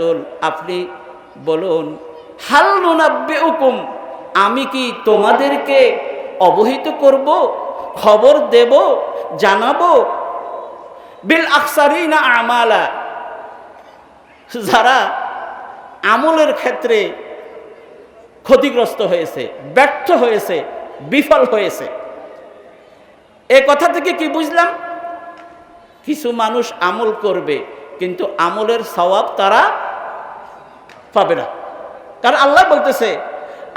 রাসূল, আপনি বলুন, হাল নুনাব্বে হুকুম আমি কি তোমাদেরকে অবহিত করব, খবর দেব, জানাব? বিল আকসারি না আমালা। যারা আমলের ক্ষেত্রে ক্ষতিগ্রস্ত হয়েছে, ব্যর্থ হয়েছে, বিফল হয়েছে। এ কথা থেকে কি বুঝলাম? কিছু মানুষ আমল করবে, কিন্তু আমলের সওয়াব তারা পাবে না। কারণ আল্লাহ বলতেছে,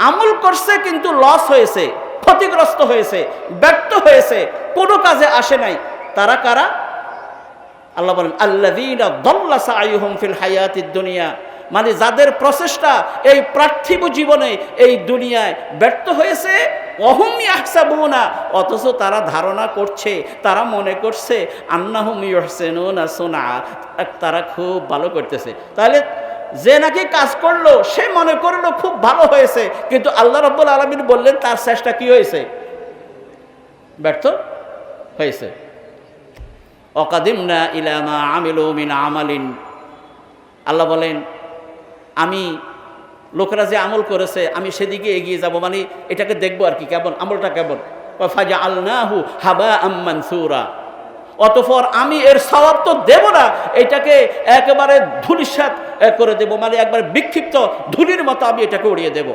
আমল করছে কিন্তু লস হয়েছে, ক্ষতিগ্রস্ত হয়েছে, ব্যর্থ হয়েছে, কোনো কাজে আসে নাই। তারা কারা? আল্লাহ বলেন সাইয়ুহুম ফিল হায়াতিদ দুনিয়া। মানে যাদের প্রচেষ্টা এই পার্থিব জীবনে এই দুনিয়ায় ব্যর্থ হয়েছে অহুম ইয়াহসাবুনা, অথচ তারা ধারণা করছে, তারা মনে করছে, আন্নাহুম ইহসিনুনা সুনা তারা খুব ভালো করতেছে। তাহলে যে নাকি কাজ করল, সে মনে করল খুব ভালো হয়েছে, কিন্তু আল্লাহ রব্বুল আলমিন বললেন, তার চেষ্টা কি হয়েছে? ব্যর্থ হয়েছে। অকাদিমনা ইলামা আমিলু মিন আমালিন। আল্লাহ বলেন, আমি লোকেরা যে আমল করেছে, আমি সেদিকে এগিয়ে যাব মানে এটাকে দেখব আর কি, কেমন? আমলটা কেমন? ফাজা আল্লাহু হাবা আম্মান অতঃপর আমি এর স্বভাব তো দেবো না, এটাকে একেবারে ধুলিসাত করে দেব। মানে একবারে বিক্ষিপ্ত ধুলির মতো আমি এটাকে উড়িয়ে দেব।